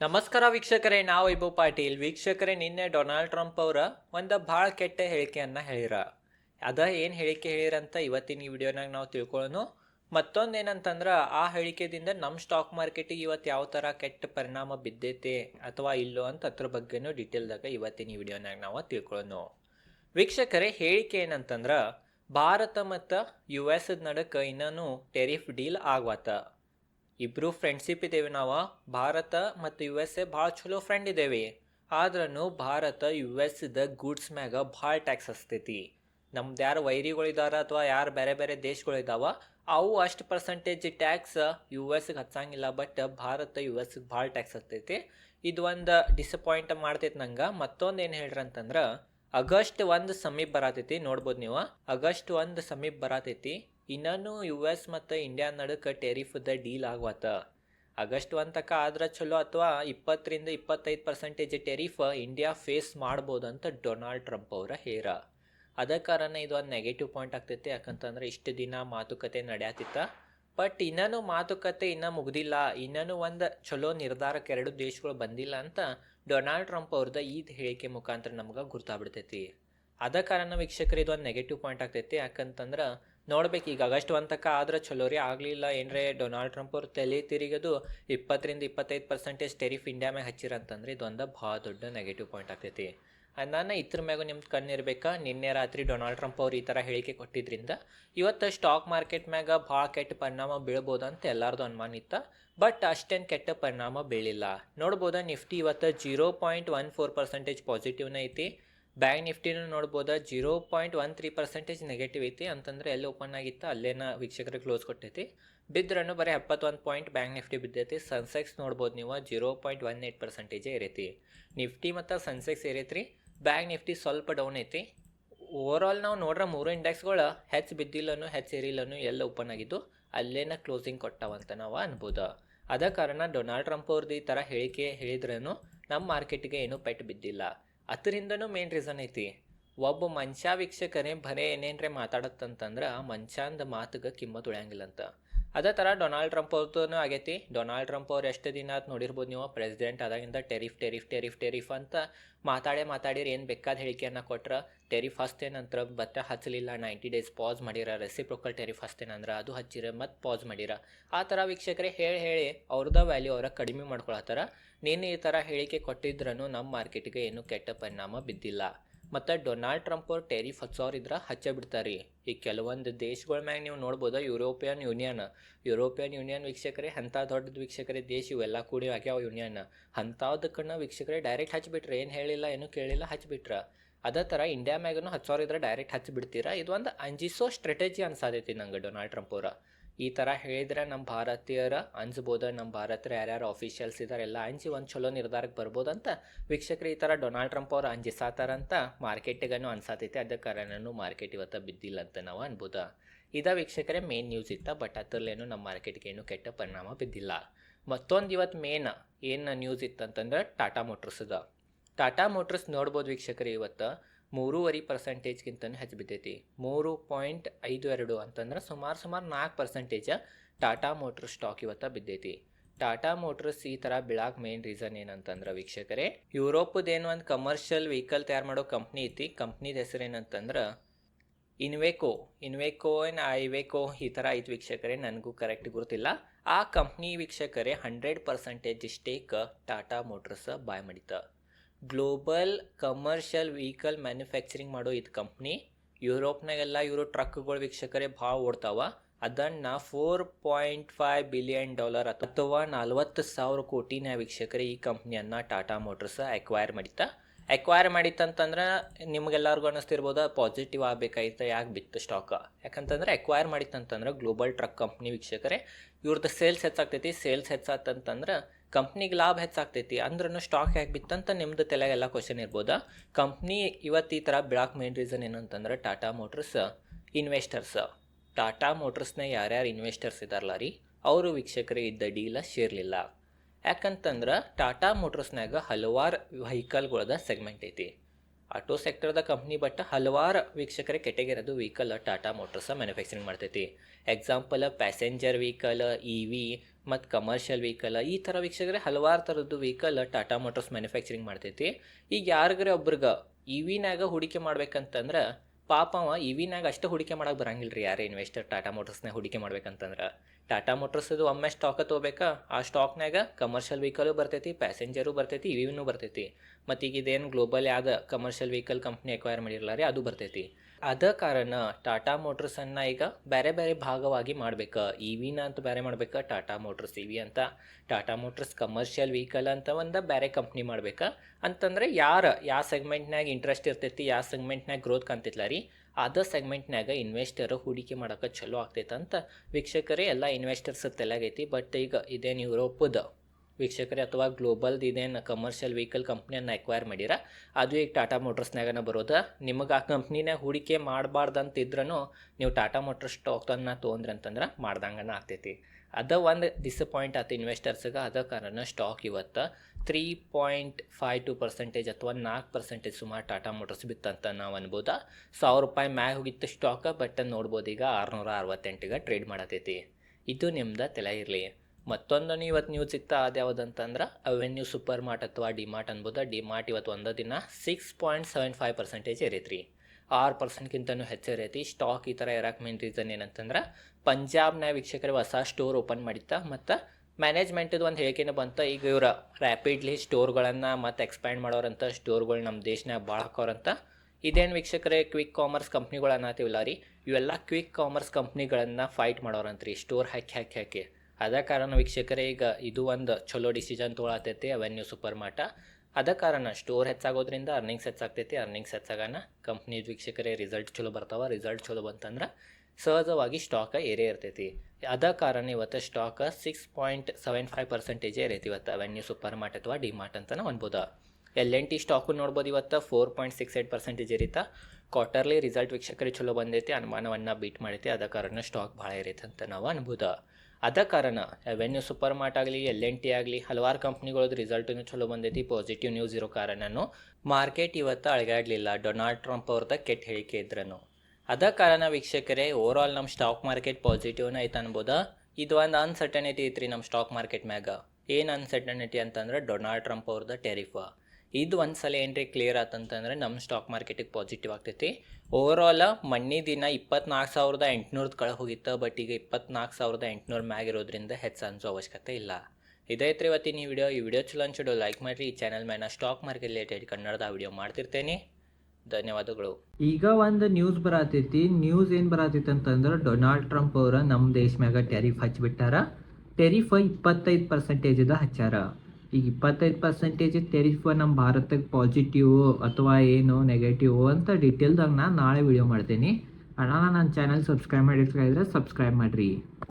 ನಮಸ್ಕಾರ ವೀಕ್ಷಕರೇ, ನಾವು ವೈಭವ್ ಪಾಟೀಲ್. ವೀಕ್ಷಕರೇ, ನಿನ್ನೆ ಡೊನಾಲ್ಡ್ ಟ್ರಂಪ್ ಅವರ ಒಂದು ಭಾಳ ಕೆಟ್ಟ ಹೇಳಿಕೆಯನ್ನು ಹೇಳಿರ. ಅದ ಏನು ಹೇಳಿಕೆ ಹೇಳಿರಂತ ಇವತ್ತಿನ ಈ ವಿಡಿಯೋನಾಗ ನಾವು ತಿಳ್ಕೊಳ್ಳೋಣ ಮತ್ತೊಂದು ಏನಂತಂದ್ರೆ ಆ ಹೇಳಿಕೆದಿಂದ ನಮ್ಮ ಸ್ಟಾಕ್ ಮಾರ್ಕೆಟಿಗೆ ಇವತ್ತು ಯಾವ ಥರ ಕೆಟ್ಟ ಪರಿಣಾಮ ಬಿದ್ದೈತೆ ಅಥವಾ ಇಲ್ಲೋ ಅಂತ ಅದ್ರ ಬಗ್ಗೆನೂ ಡೀಟೇಲ್ದಾಗ ಇವತ್ತಿನ ಈ ವಿಡಿಯೋನಾಗ ನಾವು ತಿಳ್ಕೊಳ್ಳೋಣ ವೀಕ್ಷಕರೇ, ಹೇಳಿಕೆ ಏನಂತಂದ್ರೆ, ಭಾರತ ಮತ್ತು ಯು ಎಸ್ ನಡಕ್ಕೆ ಇನ್ನೂ ಟೆರಿಫ್ ಡೀಲ್ ಆಗ್ವಾತ. ಇಬ್ರು ಫ್ರೆಂಡ್ಶಿಪ್ ಇದ್ದೇವೆ ನಾವು. ಭಾರತ ಮತ್ತು ಯು ಎಸ್ ಎ ಭಾಳ ಚಲೋ ಫ್ರೆಂಡ್ ಇದ್ದೇವೆ. ಆದ್ರೂ ಭಾರತ ಯು ಎಸ್ ದ ಗೂಡ್ಸ್ ಮ್ಯಾಗ ಭಾಳ ಟ್ಯಾಕ್ಸ್ ಹಸ್ತೈತಿ. ನಮ್ದು ಯಾರು ವೈರಿಗಳಿದಾರ ಅಥವಾ ಯಾರು ಬೇರೆ ಬೇರೆ ದೇಶಗಳಿದಾವ ಅವು ಅಷ್ಟು ಪರ್ಸೆಂಟೇಜ್ ಟ್ಯಾಕ್ಸ್ ಯು ಎಸ್ಗೆ ಹಚ್ಚಂಗಿಲ್ಲ ಬಟ್ ಭಾರತ ಯು ಎಸ್ಗೆ ಭಾಳ ಟ್ಯಾಕ್ಸ್ ಹತ್ತೈತಿ. ಇದು ಒಂದು ಡಿಸಪಾಯಿಂಟ್ ಮಾಡ್ತೈತಿ ನಂಗೆ. ಮತ್ತೊಂದು ಏನು ಹೇಳ್ರಿ ಅಂತಂದ್ರೆ, ಆಗಸ್ಟ್ ಒಂದು ಸಮೀಪ ಬರತೈತಿ, ನೋಡ್ಬೋದು ನೀವು. ಆಗಸ್ಟ್ ಒಂದು ಸಮೀಪ ಬರತೈತಿ. ಇನ್ನೂ ಯು ಎಸ್ ಮತ್ತು ಇಂಡಿಯಾ ನಡುಕ ಟೆರಿಫ್ದ ಡೀಲ್ ಆಗ್ವತ್ತ? ಆಗಸ್ಟ್ ಒನ್ ತಕ ಆದ್ರೆ ಚಲೋ ಅಥವಾ ಇಪ್ಪತ್ತರಿಂದ ಇಪ್ಪತ್ತೈದು ಪರ್ಸೆಂಟೇಜ್ ಟೆರಿಫ್ ಇಂಡಿಯಾ ಫೇಸ್ ಮಾಡ್ಬೋದು ಅಂತ ಡೊನಾಲ್ಡ್ ಟ್ರಂಪ್ ಅವರ ಹೇರ. ಅದ ಕಾರಣ ಇದು ಒಂದು ನೆಗೆಟಿವ್ ಪಾಯಿಂಟ್ ಆಗ್ತೈತೆ, ಯಾಕಂತಂದ್ರೆ ಇಷ್ಟು ದಿನ ಮಾತುಕತೆ ನಡೆಯತ್ತಿತ್ತ ಬಟ್ ಇನ್ನೂ ಮಾತುಕತೆ ಇನ್ನೂ ಮುಗ್ದಿಲ್ಲ ಇನ್ನೂ ಒಂದು ಚಲೋ ನಿರ್ಧಾರಕ್ಕೆ ಎರಡು ದೇಶಗಳು ಬಂದಿಲ್ಲ ಅಂತ ಡೊನಾಲ್ಡ್ ಟ್ರಂಪ್ ಅವ್ರದ್ದು ಈ ಹೇಳಿಕೆ ಮುಖಾಂತರ ನಮ್ಗೆ ಗುರ್ತಾಗ್ಬಿಡ್ತೈತಿ. ಅದ ಕಾರಣ ವೀಕ್ಷಕರು ಒಂದು ನೆಗೆಟಿವ್ ಪಾಯಿಂಟ್ ಆಗ್ತೈತಿ, ಯಾಕಂತಂದ್ರೆ ನೋಡ್ಬೇಕು, ಈಗ ಆಗಸ್ಟ್ ಒಂದು ತನಕ ಆದ್ರೆ ಚಲೋ ರೀ, ಆಗಲಿಲ್ಲ ಏನ್ರಿ ಡೊನಾಲ್ಡ್ ಟ್ರಂಪ್ ಅವ್ರ ತಲೆ ತಿರುಗೋದು ಇಪ್ಪತ್ತರಿಂದ ಇಪ್ಪತ್ತೈದು ಪರ್ಸೆಂಟೇಜ್ ಟೆರಿಫ್ ಇಂಡಿಯಾ ಮ್ಯಾಗ ಹಚ್ಚಿರಂತಂದ್ರೆ ಇದೊಂದು ಭಾಳ ದೊಡ್ಡ ನೆಗೆಟಿವ್ ಪಾಯಿಂಟ್ ಆಗ್ತೈತಿ. ನಾನು ಇದ್ರ ಮ್ಯಾಗ ನಿಮ್ದು ಕಣ್ಣಿರ್ಬೇಕಾ, ನಿನ್ನೆ ರಾತ್ರಿ ಡೊನಾಲ್ಡ್ ಟ್ರಂಪ್ ಅವ್ರು ಈ ಥರ ಹೇಳಿಕೆ ಕೊಟ್ಟಿದ್ರಿಂದ ಇವತ್ತು ಸ್ಟಾಕ್ ಮಾರ್ಕೆಟ್ ಮ್ಯಾಗ ಭಾಳ ಕೆಟ್ಟ ಪರಿಣಾಮ ಬೀಳ್ಬೋದು ಅಂತ ಎಲ್ಲರದು ಅನುಮಾನ ಇತ್ತು ಬಟ್ ಅಷ್ಟೇನು ಕೆಟ್ಟ ಪರಿಣಾಮ ಬೀಳಿಲ್ಲ. ನೋಡ್ಬೋದಾ ನಿಫ್ಟಿ ಇವತ್ತು zero point one four percentage ಪಾಸಿಟಿವ್ನ ಐತಿ. ಬ್ಯಾಂಕ್ ನಿಫ್ಟಿನೂ ನೋಡ್ಬೋದಾ? Zero point one three percentage negative ಐತಿ. ಅಂತಂದ್ರೆ ಎಲ್ಲಿ ಓಪನ್ ಆಗಿತ್ತು, ಅಲ್ಲೇನ ವೀಕ್ಷಕರಿಗೆ ಕ್ಲೋಸ್ ಕೊಟ್ಟೈತಿ. ಬಿದ್ರನು ಬರೀ ಎಪ್ಪತ್ತೊಂದು ಪಾಯಿಂಟ್ ಬ್ಯಾಂಕ್ ನಿಫ್ಟಿ ಬಿದ್ದೈತಿ. ಸನ್ಸೆಕ್ಸ್ ನೋಡ್ಬೋದು ನೀವು, ಜೀರೋ ಪಾಯಿಂಟ್ ಒನ್ ಏಯ್ಟ್ ಪರ್ಸೆಂಟೇಜೇ ಇರೈತಿ. ನಿಫ್ಟಿ ಮತ್ತು ಸನ್ಸೆಕ್ಸ್ ಏರೈತ್ರಿ. ಬ್ಯಾಂಕ್ ನಿಫ್ಟಿ ಸ್ವಲ್ಪ ಡೌನ್ ಐತಿ. ಓವರಾಲ್ ನಾವು ನೋಡ್ರೆ ಮೂರು ಇಂಡೆಕ್ಸ್ಗಳು ಹೆಚ್ಚು ಬಿದ್ದಿಲ್ಲನು, ಹೆಚ್ಚು ಏರಿಲ್ಲನು ಎಲ್ಲ ಓಪನ್ ಆಗಿದ್ದು, ಅಲ್ಲೇನ ಕ್ಲೋಸಿಂಗ್ ಕೊಟ್ಟಾವಂತ ನಾವು ಅನ್ಬೋದು. ಅದ ಕಾರಣ ಡೊನಾಲ್ಡ್ ಟ್ರಂಪ್ ಅವ್ರದ್ದು ಈ ಥರ ಹೇಳಿಕೆ ಹೇಳಿದ್ರೂ ನಮ್ಮ ಮಾರ್ಕೆಟ್ಗೆ ಏನೂ ಪೆಟ್ಟು ಬಿದ್ದಿಲ್ಲ. ಅದರಿಂದನೂ ಮೇನ್ ರೀಸನ್ ಐತಿ. ಒಬ್ಬ ಮನುಷ್ಯ ವೀಕ್ಷಕರೇ ಬರೇ ಏನೇನ್ರೆ ಮಾತಾಡತ್ತಂತಂದ್ರೆ ಮನುಷ್ಯಂದ ಮಾತಿಗೆ ಕಿಮ್ಮತ್ತು ಉಳಿಯಂಗಿಲ್ಲ ಅಂತ ಅದೇ ಥರ ಡೊನಾಲ್ಡ್ ಟ್ರಂಪ್ ಅವ್ರದ್ದು ಆಗೈತಿ. ಡೊನಾಲ್ಡ್ ಟ್ರಂಪ್ ಅವ್ರು ಎಷ್ಟು ದಿನ ಅದು ನೋಡಿರ್ಬೋದು ನೀವು ಪ್ರೆಸಿಡೆಂಟ್ ಅದಾಗಿಂದ ಟೆರಿಫ್ ಟೆರಿಫ್ ಟೆರಿಫ್ ಟೆರಿಫ್ ಅಂತ ಮಾತಾಡೇ ಮಾತಾಡಿರಿ ಏನು ಬೇಕಾದ ಹೇಳಿಕೆಯನ್ನು ಕೊಟ್ರೆ ಟೆರಿಫ್ ಹಚ್ತೇನಂತ್ರ ಬತ್ತ ಹಚ್ಚಲಿಲ್ಲ ನೈಂಟಿ ಡೇಸ್ ಪಾಸ್ ಮಾಡಿರ ರೆಸಿಪ್ರೊಕಲ್ ಟೆರಿಫ್ ಹಚ್ತೇನಂದ್ರೆ ಅದು ಹಚ್ಚಿರ ಮತ್ತು ಪಾಸ್ ಮಾಡಿರ. ಆ ಥರ ವೀಕ್ಷಕರೇ ಹೇಳಿ ಹೇಳಿ ಅವ್ರದ್ದು ವ್ಯಾಲ್ಯೂ ಅವರ ಕಡಿಮೆ ಮಾಡ್ಕೊಳತ್ತಾರ. ನೀನು ಈ ಥರ ಹೇಳಿಕೆ ಕೊಟ್ಟಿದ್ರೂ ನಮ್ಮ ಮಾರ್ಕೆಟ್ಗೆ ಏನೂ ಕೆಟ್ಟ ಪರಿಣಾಮ ಬಿದ್ದಿಲ್ಲ. ಮತ್ತು ಡೊನಾಲ್ಡ್ ಟ್ರಂಪ್ ಅವ್ರು ಟೆರಿಫ್ ಹಚ್ಚೋರಿದ್ರೆ ಹಚ್ಚೇ ಬಿಡ್ತಾರೆ. ಈ ಕೆಲವೊಂದು ದೇಶಗಳ ಮ್ಯಾಗ ನೀವು ನೋಡ್ಬೋದು ಯುರೋಪಿಯನ್ ಯೂನಿಯನ್ ಯುರೋಪಿಯನ್ ಯೂನಿಯನ್ ವೀಕ್ಷಕರೇ, ಅಂಥ ದೊಡ್ಡದು ವೀಕ್ಷಕರೇ, ದೇಶ ಇವೆಲ್ಲ ಕೂಡಿ ಆಗ್ಯಾವ ಯೂನಿಯನ್ ಅಂಥದಕ್ಕನ್ನ ವೀಕ್ಷಕರೇ ಡೈರೆಕ್ಟ್ ಹಚ್ಚಿಬಿಟ್ರೆ ಏನು ಹೇಳಿಲ್ಲ, ಏನು ಕೇಳಿಲ್ಲ ಹಚ್ಚಿಬಿಟ್ರೆ ಅದೇ ಥರ ಇಂಡಿಯಾ ಮ್ಯಾಗನು ಹಚ್ಚೋರಿದ್ರೆ ಡೈರೆಕ್ಟ್ ಹಚ್ಚಿಬಿಡ್ತೀರಾ ಒಂದು ಅಂಜಿಸೋ ಸ್ಟ್ರಾಟಜಿ ಅನ್ಸಾದೈತಿ ನಂಗೆ ಡೊನಾಲ್ಡ್ ಟ್ರಂಪ್ ಅವ್ರ. ಈ ಥರ ಹೇಳಿದ್ರೆ ನಮ್ಮ ಭಾರತೀಯರ ಅನ್ಸ್ಬೋದು ನಮ್ಮ ಭಾರತೀಯರು ಯಾರ್ಯಾರು ಆಫೀಷಿಯಲ್ಸ್ ಇದ್ದಾರೆ ಎಲ್ಲ ಅಂಜಿ ಒಂದು ಚಲೋ ನಿರ್ಧಾರಕ್ಕೆ ಬರ್ಬೋದಂತ ವೀಕ್ಷಕರು ಈ ಥರ ಡೊನಾಲ್ಡ್ ಟ್ರಂಪ್ ಅವ್ರು ಅಂಜಿಸಾತಾರಂತ ಮಾರ್ಕೆಟಿಗನು ಅನ್ಸಾತೈತೆ. ಅದಕ್ಕೆ ಕಾರಣನೂ ಮಾರ್ಕೆಟ್ ಇವತ್ತು ಬಿದ್ದಿಲ್ಲ ಅಂತ ನಾವು ಅನ್ಬೋದು. ಇದ ವೀಕ್ಷಕರೇ ಮೇನ್ ನ್ಯೂಸ್ ಇತ್ತ ಬಟ್ ಅದರಲ್ಲೇನು ನಮ್ಮ ಮಾರ್ಕೆಟ್ಗೆ ಏನು ಕೆಟ್ಟ ಪರಿಣಾಮ ಬಿದ್ದಿಲ್ಲ. ಮತ್ತೊಂದು ಇವತ್ತು ಮೇನ್ ಏನು ನ್ಯೂಸ್ ಇತ್ತಂತಂದ್ರೆ ಟಾಟಾ ಮೋಟ್ರಸ್ದ. ಟಾಟಾ ಮೋಟ್ರಸ್ ನೋಡ್ಬೋದು ವೀಕ್ಷಕರು ಇವತ್ತು. ಮೂರುವರೆ ಪರ್ಸೆಂಟೇಜ್ಗಿಂತನೂ ಹೆಚ್ಚು ಬಿದ್ದೈತಿ ಮೂರು ಪಾಯಿಂಟ್ ಐದು ಎರಡು ಅಂತಂದ್ರೆ ಸುಮಾರು ಸುಮಾರು ನಾಲ್ಕು ಪರ್ಸೆಂಟೇಜ ಟಾಟಾ ಮೋಟ್ರ್ ಸ್ಟಾಕ್ ಇವತ್ತು ಬಿದ್ದೈತಿ. ಟಾಟಾ ಮೋಟರ್ಸ್ ಈ ಥರ ಬೀಳಾಕ್ ಮೇನ್ ರೀಸನ್ ಏನಂತಂದ್ರೆ ವೀಕ್ಷಕರೇ, ಯುರೋಪದೇನು ಒಂದು ಕಮರ್ಷಿಯಲ್ ವೆಹಿಕಲ್ ತಯಾರು ಮಾಡೋ ಕಂಪ್ನಿ ಐತಿ. ಕಂಪ್ನಿದ ಹೆಸರು ಏನಂತಂದ್ರೆ ಇನ್ವೇಕೋ ಇನ್ವೇಕೋ ಏನು ಐವೇಕೋ ಈ ಥರ ಐದು ವೀಕ್ಷಕರೇ, ನನಗೂ ಕರೆಕ್ಟ್ ಗೊತ್ತಿಲ್ಲ. ಆ ಕಂಪ್ನಿ ವೀಕ್ಷಕರೇ hundred percentage stake Tata Motors buy ಮಾಡಿತ global commercial vehicle manufacturing ಮಾಡೋ ಇದು ಕಂಪ್ನಿ, ಯುರೋಪ್ನಾಗೆಲ್ಲ ಇವರು ಟ್ರಕ್ಗಳು ವೀಕ್ಷಕರೇ ಭಾಳ ಓಡ್ತಾವ. ಅದನ್ನು four point five billion dollar ಅಥವಾ ನಲ್ವತ್ತು ಸಾವಿರ ಕೋಟಿನ ವೀಕ್ಷಕರೇ ಈ ಕಂಪ್ನಿಯನ್ನ ಟಾಟಾ ಮೋಟರ್ಸ್ ಅಕ್ವೈರ್ ಮಾಡಿತ್ತ. ಅಕ್ವೈರ್ ಮಾಡಿತ್ತಂತಂದ್ರೆ ನಿಮಗೆಲ್ಲರಿಗೂ ಅನ್ನಿಸ್ತಿರ್ಬೋದು ಪಾಸಿಟಿವ್ ಆಗಬೇಕಾಯ್ತು, ಯಾಕೆ ಬಿತ್ತು ಸ್ಟಾಕ್ ಯಾಕಂತಂದ್ರೆ ಅಕ್ವೈರ್ ಮಾಡಿತ್ತಂತಂದ್ರೆ ಗ್ಲೋಬಲ್ ಟ್ರಕ್ ಕಂಪ್ನಿ ವೀಕ್ಷಕರೇ ಇವ್ರದ್ದು ಸೇಲ್ಸ್ ಹೆಚ್ಚಾಗ್ತೈತಿ. ಸೇಲ್ಸ್ ಹೆಚ್ಚಾತಂತಂದ್ರೆ ಕಂಪ್ನಿಗೆ ಲಾಭ ಹೆಚ್ಚಾಗ್ತೈತಿ ಅಂದ್ರೂ ಸ್ಟಾಕ್ ಯಾಕೆ ಬಿತ್ತಂತ ನಿಮ್ದು ತಲೆಗೆಲ್ಲ ಕ್ವಶನ್ ಇರ್ಬೋದು. ಕಂಪ್ನಿ ಇವತ್ತು ಈ ಥರ ಬ್ಲಾಕ್ ಮೇನ್ ರೀಸನ್ ಏನಂತಂದ್ರೆ ಟಾಟಾ ಮೋಟರ್ಸ್ ಇನ್ವೆಸ್ಟರ್ಸ್ ಟಾಟಾ ಮೋಟರ್ಸ್ನ ಯಾರ್ಯಾರು ಇನ್ವೆಸ್ಟರ್ಸ್ ಇದ್ದಾರಲ್ಲ ರೀ? ಅವರು ವೀಕ್ಷಕರೇ ಇದ್ದ ಡೀಲ ಸೇರಲಿಲ್ಲ ಯಾಕಂತಂದ್ರೆ ಟಾಟಾ ಮೋಟರ್ಸ್ನಾಗ ಹಲವಾರು ವೆಹಿಕಲ್ಗಳದ ಸೆಗ್ಮೆಂಟ್ ಐತಿ. ಆಟೋ ಸೆಕ್ಟರ್ದ ಕಂಪ್ನಿ ಬಟ್ ಹಲವಾರು ವೀಕ್ಷಕರೇ ಕೆಟಗರಿದು ವೆಹಿಕಲ್ ಟಾಟಾ ಮೋಟರ್ಸ ಮ್ಯಾನುಫ್ಯಾಕ್ಚರಿಂಗ್ ಮಾಡ್ತೈತಿ. Example passenger vehicle E V ಮತ್ತು ಕಮರ್ಷಿಯಲ್ ವೆಹಿಕಲ್ ಈ ಥರ ವೀಕ್ಷಕರೇ ಹಲವಾರು ಥರದ್ದು ವೆಹಿಕಲ್ ಟಾಟಾ ಮೋಟರ್ಸ್ ಮ್ಯಾನುಫ್ಯಾಕ್ಚರಿಂಗ್ ಮಾಡ್ತೈತಿ. ಈಗ ಯಾರಿಗ್ರೆ ಒಬ್ರಿಗೆ ಇ ವಿನಾಗ ಹೂಡಿಕೆ ಮಾಡ್ಬೇಕಂತಂದ್ರೆ, ಪಾಪ ಅವ ಇ ವಿನಾಗ ಅಷ್ಟು ಹೂಡಿಕೆ ಮಾಡಕ್ಕೆ ಬರಂಗಿಲ್ಲ ರೀ ಯಾರೇ ಇನ್ವೆಸ್ಟರ್ ಟಾಟಾ ಮೋಟರ್ಸ್ನಾಗ ಹೂಡಿಕೆ ಮಾಡ್ಬೇಕಂತಂದ್ರೆ. ಟಾಟಾ ಮೋಟರ್ಸ್ ಅದು ಒಮ್ಮೆ ಸ್ಟಾಕ ತೊಗೋಬೇಕಾ? ಆ ಸ್ಟಾಕ್ನಾಗ ಕಮರ್ಷಿಯಲ್ ವೆಹಿಕಲು ಬರ್ತೈತಿ ಪ್ಯಾಸೆಂಜರು ಬರ್ತೈತಿ ಇ ವಿನೂ ಬರ್ತೈತಿ. ಮತ್ತು ಈಗ ಇದೇನು ಗ್ಲೋಬಲ್ ಯಾವ್ದು ಕಮರ್ಷಿಯಲ್ ವೆಹಿಕಲ್ ಕಂಪ್ನಿ ಅಕ್ವೈರ್ ಮಾಡಿರಲ್ಲ ರೀ, ಅದು ಬರ್ತೈತಿ. ಅದ ಕಾರಣ ಟಾಟಾ ಮೋಟರ್ಸನ್ನು ಈಗ ಬೇರೆ ಬೇರೆ ಭಾಗವಾಗಿ ಮಾಡ್ಬೇಕು. ಇ ವಿನ ಅಂತ ಬೇರೆ ಮಾಡ್ಬೇಕು ಟಾಟಾ ಮೋಟರ್ಸ್ ಇ ವಿ ಅಂತ. ಟಾಟಾ ಮೋಟರ್ಸ್ ಕಮರ್ಷಿಯಲ್ ವೆಹಿಕಲ್ ಅಂತ ಒಂದು ಬೇರೆ ಕಂಪ್ನಿ ಮಾಡ್ಬೇಕು. ಅಂತಂದ್ರೆ ಯಾರು ಯಾವ ಸೆಗ್ಮೆಂಟ್ನಾಗ ಇಂಟ್ರೆಸ್ಟ್ ಇರ್ತೈತಿ ಯಾವ ಸೆಗ್ಮೆಂಟ್ನಾಗ ಗ್ರೋತ್ ಕಾಣ್ತಿತ್ತಲ್ಲ ರೀ ಅದ ಸೆಗ್ಮೆಂಟ್ನಾಗ ಇನ್ವೆಸ್ಟರ್ ಹೂಡಿಕೆ ಮಾಡೋಕೆ ಚಲೋ ಆಗ್ತೈತೆ ಅಂತ ವೀಕ್ಷಕರೇ ಎಲ್ಲ ಇನ್ವೆಸ್ಟರ್ಸ್ ತಲೆಗೈತಿ. ಬಟ್ ಈಗ ಇದೇನು ಯುರೋಪದ ವೀಕ್ಷಕರೇ ಅಥವಾ ಗ್ಲೋಬಲ್ದು ಇದೇನು ಕಮರ್ಷಿಯಲ್ ವೆಹಿಕಲ್ ಕಂಪ್ನಿಯನ್ನು ಎಕ್ವೈರ್ ಮಾಡ್ಯಾರ ಅದು ಈಗ ಟಾಟಾ ಮೋಟರ್ಸ್ನಾಗನ ಬರೋದು. ನಿಮಗೆ ಆ ಕಂಪ್ನಿನಾಗ ಹೂಡಿಕೆ ಮಾಡಬಾರ್ದಂತ ಇದ್ರೂ ನೀವು ಟಾಟಾ ಮೋಟರ್ಸ್ ಸ್ಟಾಕನ್ನು ತೊಗೊಂಡ್ರಿ ಅಂತಂದ್ರೆ ಮಾಡ್ದಂಗನ ಆಗ್ತೈತಿ. ಅದ ಒಂದು ಡಿಸಪಾಯಿಂಟ್ ಆಯ್ತು ಇನ್ವೆಸ್ಟರ್ಸ್ಗೆ ಅದ ಕಾರಣ ಸ್ಟಾಕ್ ಇವತ್ತು. Three point five two percentage ಅಥವಾ ನಾಲ್ಕು ಪರ್ಸೆಂಟೇಜ್ ಸುಮಾರು ಟಾಟಾ ಮೋಟರ್ಸ್ ಬಿತ್ತಂತ ನಾವು ಅನ್ಬೋದು. ಸಾವಿರ ರೂಪಾಯಿ ಮ್ಯಾಗ ಹೋಗಿತ್ತು ಸ್ಟಾಕ್ ಬಟ್ ನೋಡ್ಬೋದು ಈಗ ಆರುನೂರ ಅರವತ್ತೆಂಟಿಗೆ ಟ್ರೇಡ್ ಮಾಡತೈತಿ. ಇದು ನಿಮ್ದು ತಲೆ ಇರಲಿ. ಮತ್ತೊಂದು ಇವತ್ತು ನ್ಯೂಸ್ ಸಿಗ್ತಾ ಅದು ಯಾವುದಂತಂದ್ರೆ ಅವೆನ್ಯೂ ಸೂಪರ್ ಮಾರ್ಟ್ ಅಥವಾ ಡಿಮಾರ್ಟ್ ಅನ್ಬೋದು. ಡಿಮಾರ್ಟ್ ಇವತ್ತು ಒಂದು ದಿನ six point seven five percentage ಏರೈತ್ರಿ. ಆರು ಪರ್ಸೆಂಟ್ಗಿಂತನೂ ಹೆಚ್ಚು ಇರೈತಿ ಸ್ಟಾಕ್ ಈ ಥರ ಇರಕ್ಕೆ ಮೇನ್ ರೀಸನ್ ಏನಂತಂದ್ರೆ ಪಂಜಾಬ್ನ ವೀಕ್ಷಕರು ಹೊಸ ಸ್ಟೋರ್ ಓಪನ್ ಮಾಡಿತ್ತ ಮತ್ತು ಮ್ಯಾನೇಜ್ಮೆಂಟದು ಒಂದು ಹೇಳಿಕೆನ ಬಂತ. ಈಗ ಇವರು ರ್ಯಾಪಿಡ್ಲಿ ಸ್ಟೋರ್ಗಳನ್ನು ಮತ್ತು ಎಕ್ಸ್ಪ್ಯಾಂಡ್ ಮಾಡೋರಂಥ ಸ್ಟೋರ್ಗಳು ನಮ್ಮ ದೇಶನಾಗ ಭಾಳ ಹಾಕೋರಂತ ಇದೇನು ವೀಕ್ಷಕರೇ ಕ್ವಿಕ್ ಕಾಮರ್ಸ್ ಕಂಪ್ನಿಗಳು ಅನ್ನತ್ತೀವಲ್ಲ ರೀ. ಇವೆಲ್ಲ ಕ್ವಿಕ್ ಕಾಮರ್ಸ್ ಕಂಪ್ನಿಗಳನ್ನು ಫೈಟ್ ಮಾಡೋರಂತ್ರಿ. ಸ್ಟೋರ್ ಹಾಕಿ ಹಾಕಿ ಹಾಕಿ. ಅದ ಕಾರಣ ವೀಕ್ಷಕರೇ, ಈಗ ಇದು ಒಂದು ಚಲೋ ಡಿಸಿಷನ್ ತೊಗೊಳತೈತಿ ಅವೆನ್ಯೂ ಸೂಪರ್ ಮಾರ್ಟ ಅದ ಕಾರಣ ಸ್ಟೋರ್ ಹೆಚ್ಚಾಗೋದ್ರಿಂದ ಅರ್ನಿಂಗ್ಸ್ ಹೆಚ್ಚಾಗ್ತೈತಿ ಅರ್ನಿಂಗ್ಸ್ ಹೆಚ್ಚಾಗನ ಕಂಪ್ನಿ ವೀಕ್ಷಕರೇ ರಿಸಲ್ಟ್ ಚಲೋ ಬರ್ತಾವ. ರಿಸಲ್ಟ್ ಚಲೋ ಬಂತಂದ್ರೆ ಸಹಜವಾಗಿ ಸ್ಟಾಕ ಏರೇ ಇರ್ತೈತಿ. ಅದ ಕಾರಣ ಇವತ್ತು stock six point seven five ಪರ್ಸೆಂಟೇಜೇ ಏರೈತಿ ಇವತ್ತು. ಅವೆನ್ಯೂ ಸೂಪರ್ ಮಾರ್ಟ್ ಅಥವಾ ಡಿಮಾರ್ಟ್ ಅಂತಲೇ ಅನ್ಬೋದು. ಎಲ್ ಎನ್ ಟಿ ಸ್ಟಾಕು ನೋಡ್ಬೋದು ಇವತ್ತು. Four point six eight percentage ಇರುತ್ತೆ ಕ್ವಾರ್ಟರ್ಲಿ ರಿಸಲ್ಟ್ ವೀಕ್ಷಕರಿಗೆ ಚಲೋ ಬಂದೈತಿ. ಅನುಮಾನವನ್ನು ಬೀಟ್ ಮಾಡೈತಿ. ಅದ ಕಾರಣ ಸ್ಟಾಕ್ ಭಾಳ ಇರೈತೆ ಅಂತ ನಾವು ಅನ್ಬೋದು. ಅದ ಕಾರಣ ವೆನ್ಯೂ ಸೂಪರ್ ಮಾರ್ಟ್ ಆಗಲಿ ಎಲ್ ಎನ್ ಟಿ ಆಗಲಿ, ಹಲವಾರು ಕಂಪ್ನಿಗಳದ್ದು ರಿಸಲ್ಟನ್ನು ಚಲೋ ಬಂದೈತಿ. ಪಾಸಿಟಿವ್ ನ್ಯೂಸ್ ಇರೋ ಕಾರಣನು. ಮಾರ್ಕೆಟ್ ಇವತ್ತು ಅಳಗಾಡಲಿಲ್ಲ. ಡೊನಾಲ್ಡ್ ಟ್ರಂಪ್ ಅವ್ರದ್ದ ಕೆಟ್ಟ ಹೇಳಿಕೆ ಇದ್ರನು. ಅದ ಕಾರಣ ವೀಕ್ಷಕರೇ ಓವರ್ ಆಲ್ ನಮ್ಮ ಸ್ಟಾಕ್ ಮಾರ್ಕೆಟ್ ಪಾಸಿಟಿವ್ನ ಐತೆ ಅನ್ಬೋದ. ಇದು ಒಂದು ಅನ್ಸರ್ಟನಿಟಿ ಐತ್ರಿ ನಮ್ಮ ಸ್ಟಾಕ್ ಮಾರ್ಕೆಟ್ ಮ್ಯಾಗ. ಏನು ಅನ್ಸರ್ಟನಿಟಿ ಅಂತಂದ್ರೆ ಡೊನಾಲ್ಡ್ ಟ್ರಂಪ್ ಅವ್ರದ ಟೆರಿಫ ಇದು ಒಂದು ಸಲ ಏನ್ರಿ ಕ್ಲಿಯರ್ ಆತಂತಂದ್ರೆ ನಮ್ಮ ಸ್ಟಾಕ್ ಮಾರ್ಕೆಟಿಗೆ ಪಾಸಿಟಿವ್ ಆಗ್ತೈತಿ. ಓವರ್ ಆಲ್ ಮಣ್ಣಿ ದಿನ ಇಪ್ಪತ್ನಾಲ್ಕು ಸಾವಿರದ ಎಂಟುನೂರದ್ದು ಕಳೆ ಹೋಗಿತ್ತು ಬಟ್ ಈಗ ಇಪ್ಪತ್ನಾಲ್ಕು ಸಾವಿರದ ಎಂಟುನೂರ ಮ್ಯಾಗಿರೋದ್ರಿಂದ ಹೆಚ್ಚು ಅನ್ಸೋ ಅವಶ್ಯಕತೆ ಇಲ್ಲ. ಇದೈತ್ರಿ ಇವತ್ತಿನ ಈ ವಿಡಿಯೋ ಈ ವಿಡಿಯೋ ಚಲೋ ಅನ್ಸಿಡೋ ಲೈಕ್ ಮಾಡಿರಿ. ಈ ಚಾನಲ್ ಮೇಲೆ ಸ್ಟಾಕ್ ಮಾರ್ಕೆಟ್ ರಿಲೇಟೆಡ್ ಕನ್ನಡದ ವಿಡಿಯೋ ಮಾಡ್ತಿರ್ತೇನೆ. ಧನ್ಯವಾದಗಳು. ಈಗ ಒಂದು ನ್ಯೂಸ್ ಬರತೈತಿ. ನ್ಯೂಸ್ ಏನು ಬರತೈತಿ ಅಂತಂದ್ರೆ ಡೊನಾಲ್ಡ್ ಟ್ರಂಪ್ ಅವರ ನಮ್ಮ ದೇಶ ಮ್ಯಾಗ ಟೆರಿಫ್ ಹಚ್ಚಿಬಿಟ್ಟಾರ ಟೆರಿಫ್ ಇಪ್ಪತ್ತೈದು ಇದ ಹಚ್ಚಾರ. ಈಗ ಇಪ್ಪತ್ತೈದು ಪರ್ಸೆಂಟೇಜ್ ಟೆರಿಫ್ ನಮ್ಮ ಭಾರತಕ್ಕೆ ಪಾಸಿಟಿವ್ ಅಥವಾ ಏನು ನೆಗೆಟಿವ್ ಅಂತ ಡೀಟೇಲ್ದಾಗ ನಾನು ನಾಳೆ ವಿಡಿಯೋ ಮಾಡ್ತೀನಿ. ಅಣ್ಣ ನನ್ನ ಚಾನಲ್ ಸಬ್ಸ್ಕ್ರೈಬ್ ಮಾಡಿದ್ರೆ ಸಬ್ಸ್ಕ್ರೈಬ್ ಮಾಡಿರಿ.